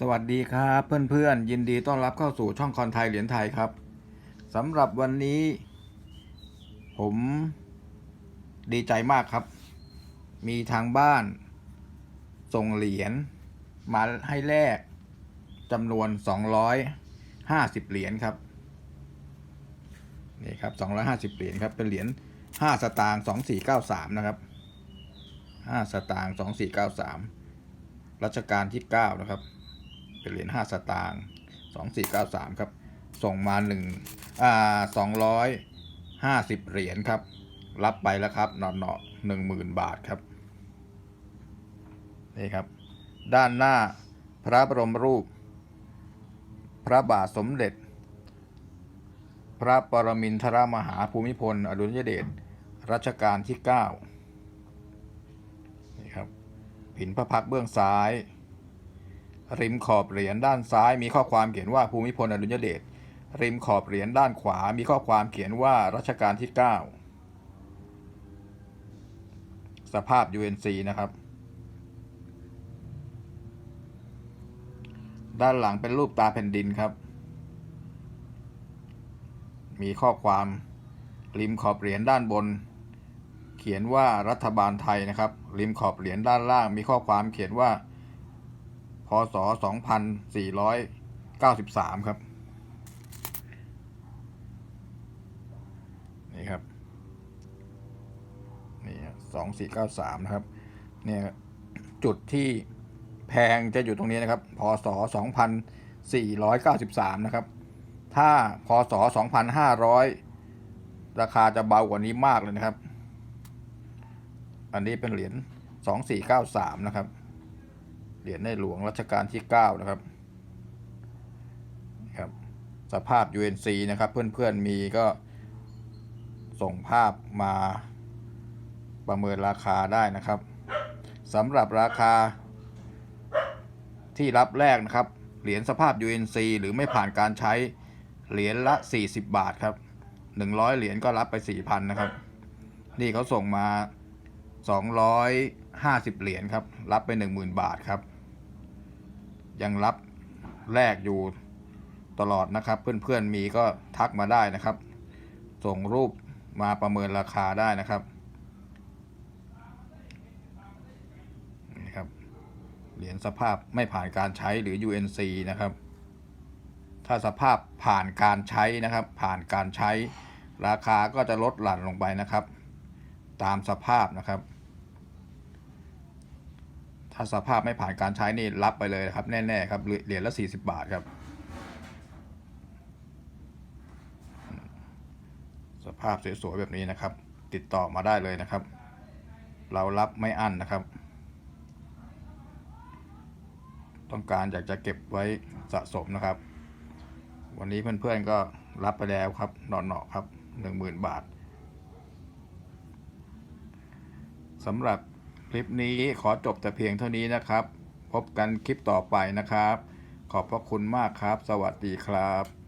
สวัสดีครับเพื่อนๆ ยินดีต้อนรับเข้าสู่ช่องคอนไทยเหรียญไทยครับสำหรับวันนี้ ผมดีใจมากครับ มีทางบ้าน ส่งเหรียญมาให้แลกจำนวน 250 เหรียญครับนี่ครับ 250 เหรียญครับ เป็นเหรียญ5 สตางค์2493 นะครับ 5 สตางค์2493รัชกาลที่ 9 นะครับ เป็นเหรียญ5สตางค์2493ครับ ส่งมา1อ่า250เหรียญครับ รับไปแล้วครับหนอหนอหนึ่งหมื่นบาทครับ นี่ครับ ด้านหน้าพระบรมรูป พระบาทสมเด็จ พระปรมินทรมหาภูมิพล อดุลยเดชรัชกาลที่ 9 นี่ครับ ผินพระพักเบื้องซ้าย ริมขอบเหรียญด้านซ้ายมีข้อความเขียนว่าภูมิพลอดุลยเดช ริมขอบเหรียญด้านขวา มีข้อความเขียนว่ารัชกาลที่ 9 สภาพ UNC นะครับ ด้านหลังเป็นรูปตาแผ่นดินครับ มีข้อความริมขอบเหรียญด้านบน เขียนว่ารัฐบาลไทยนะครับ ริมขอบเหรียญด้านล่างมีข้อความเขียนว่า พศ 2493 ครับ นี่ครับ นี่สองสี่เก้าสามนะครับ เนี่ยจุดที่แพงจะอยู่ตรงนี้นะครับ พศ 2493 นะครับ ถ้าพศ 2500 ราคาจะเบากว่านี้มากเลยนะครับ อันนี้เป็นเหรียญ 2493 นะครับ เหรียญในหลวงรัชกาลที่ 9 นะครับครับสภาพ UNC นะครับ เพื่อนๆมีก็ส่งภาพมาประเมินราคาได้นะครับสำหรับราคาที่รับแรกนะครับ เหรียญสภาพ UNC หรือไม่ผ่านการใช้เหรียญละ 40 บาทครับ 100 เหรียญก็รับไป 4,000 นะครับ นี่เขาส่งมา 250 เหรียญครับ รับไป 10,000 บาทครับ ยังรับแลกอยู่ตลอดนะครับ เพื่อนๆมีก็ทักมาได้นะครับ ส่งรูปมาประเมินราคาได้นะครับนี่ครับเหรียญสภาพไม่ผ่านการใช้หรือ UNC นะครับ ถ้าสภาพผ่านการใช้นะครับ ผ่านการใช้ราคาก็จะลดหลั่นลงไปนะครับ ตามสภาพนะครับ ถ้าสภาพไม่ผ่านการใช้นี่รับไปเลยครับแน่ๆครับเหรียญละ 40 บาทครับ สภาพสวยๆแบบนี้นะครับ ติดต่อมาได้เลยนะครับ เรารับไม่อั้นนะครับ ต้องการอยากจะเก็บไว้สะสมนะครับ วันนี้เพื่อนๆก็รับไปแล้วครับหนอๆครับหนึ่งหมื่นบาทสำหรับ ลิปนี้ขอจบแต่เพียงเท่านี้นะครับ พบกันคลิปต่อไปนะครับ ขอบพระคุณมากครับ สวัสดีครับ